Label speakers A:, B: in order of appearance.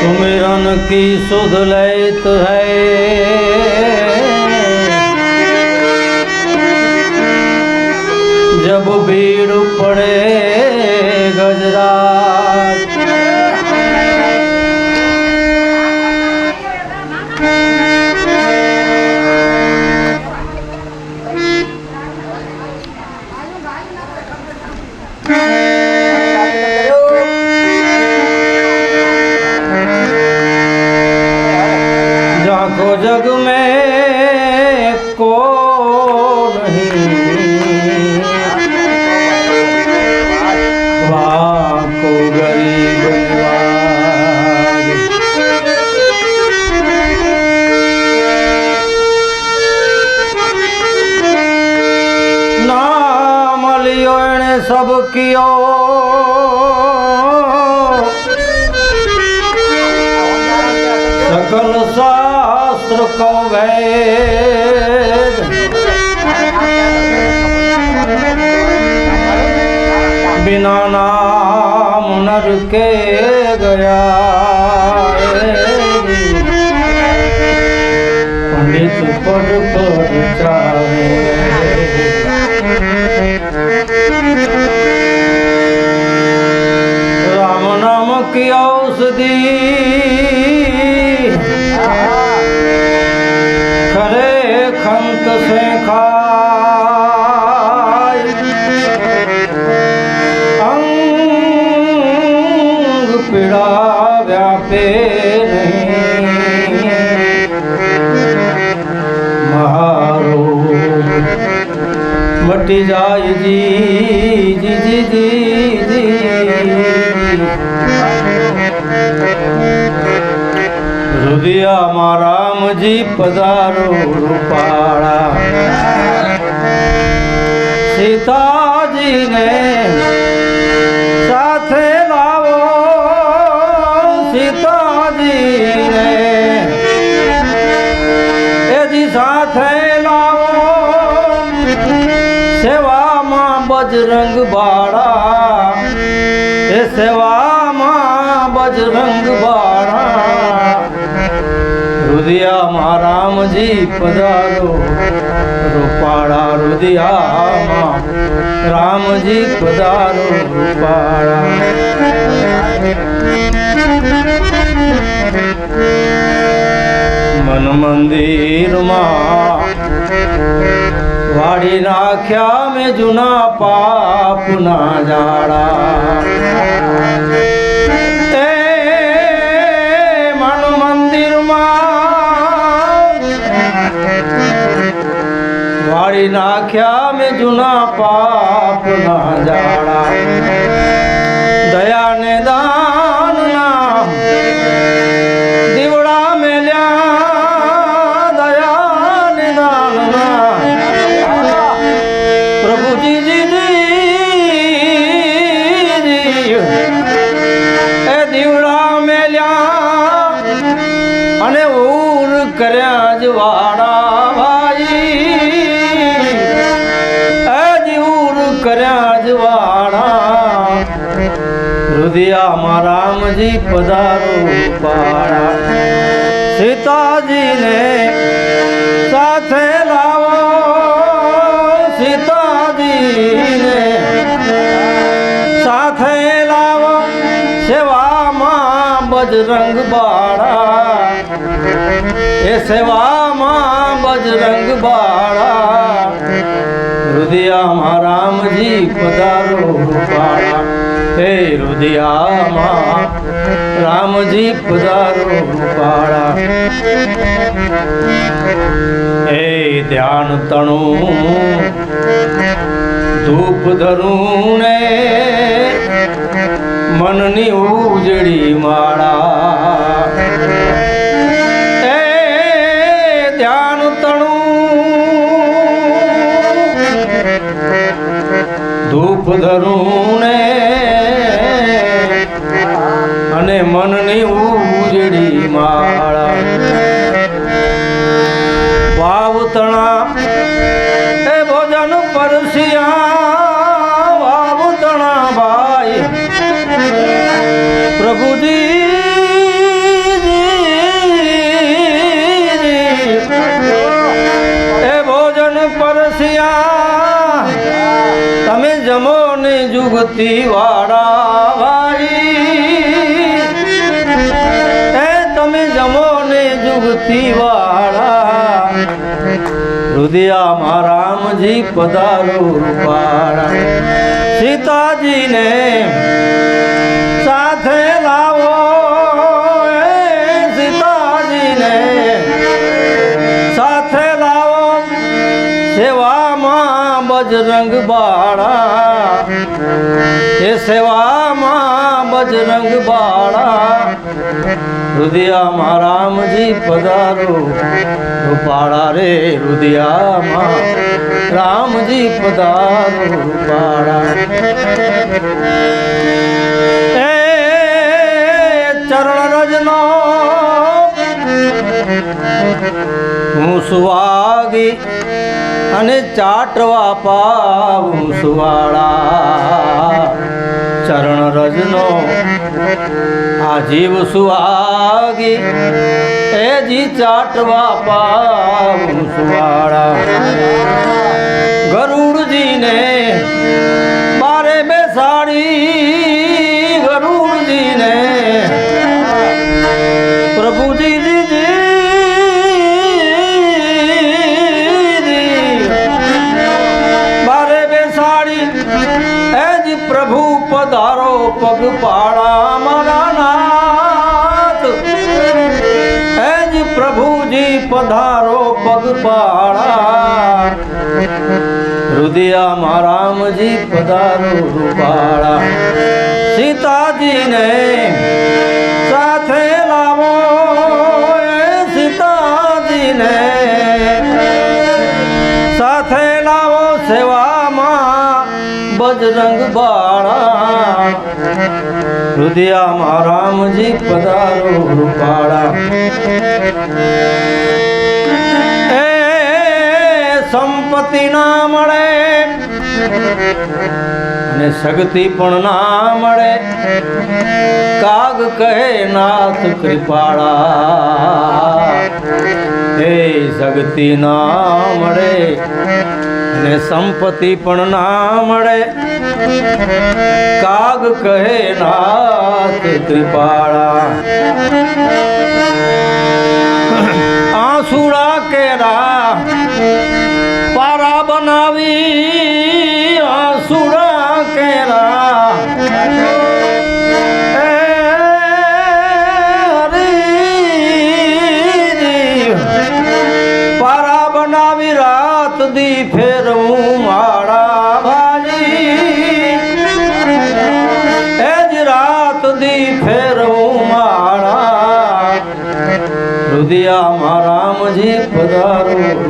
A: सुमिरन की सुध लैत है जग में को नहीं को गरीब नाम सब कियो सकल सा શાસ્ત્ર કહો વેદ બિના નામ નર કે ગયા. પંડિત પર પર ચા મટી જાય જી જી જી હૃદયામાં રામજી પધારો રૂપાળા. સીતાજીને બજરંગ બાળા. એ સેવામાં બજરંગ બાળા. રુદિયામાં રામજી પધારો. રૂપાળા રુદિયામાં રામજી પધારો. રૂપાળા. મન મંદિરમાં વાડી નાખ્યા મેં જૂના પાપના જાડા. વાળી નાખ્યા મેં જૂના પાપના જાડા. દયા ને જ વાડા રામજી પધારો પાડા સીતાજીને સાથે લાવો. સીતાજીને સાથે લાવો. સેવામાં બજરંગ બાળા. એ સેવામાં બજરંગ બાળા. રુદિયામાં રામજી પધારો રૂપાળા હે રુદિયામાં રામજી પધારો રૂપાળા હે ધ્યાન તણું ધૂપ ધરું ને મનની ઉજળી માળા ધરું ને અને મનની ઉજળી માળા. વાવતણા એ ભોજન પરસિયા વાવતણા ભાઈ. પ્રભુજી વાળા ભાઈ એ તમે જમો ને જુગતી વાળા રુદિયામાં રામજી પધારો વાળા સીતાજીને સાથે લાવો. સીતાજીને સાથે લાવો. સેવામાં બજરંગ બાળા. એ સેવામાં બજરંગ બાળા, રુદિયામાં રામજી પધારો. રૂપાળા રે રુદિયામાં રામજી પધારો, રૂપાળા. એ ચરણ રજનો અને ચાટવા પાવું સુવાળા. ચરણ રજનો આ જીવ સુહાગી. એ જી ચાટવા પાવું સુવાળા. ગરુડજીને બારે બેસાડી પધારો પગ પાડા રુદિયામાં રામજી પધારો રૂપાળા સીતાજીને સાથે લાવો સીતાજીને. સાથે લાવો સેવામાં બજરંગ બાળા રુદિયામાં રામજી પધારો રૂપાળા સંપત્તિ ના મળે. અને શક્તિ પણ ના મળે. કાગ કહે, નાથ કૃપાળા. હે શક્તિ ના મળે. અને સંપત્તિ પણ ના મળે. કાગ કહે, નાથ કૃપાળા. આંસુડા કેરા. બનાવી આંસુડા કેરા પારા બનાવી રાત દી ફેરવું માળા ભાજી એ જ રાત દી ફેરવું માળા રુદિયામાં રામજી પધારો. રૂપાળા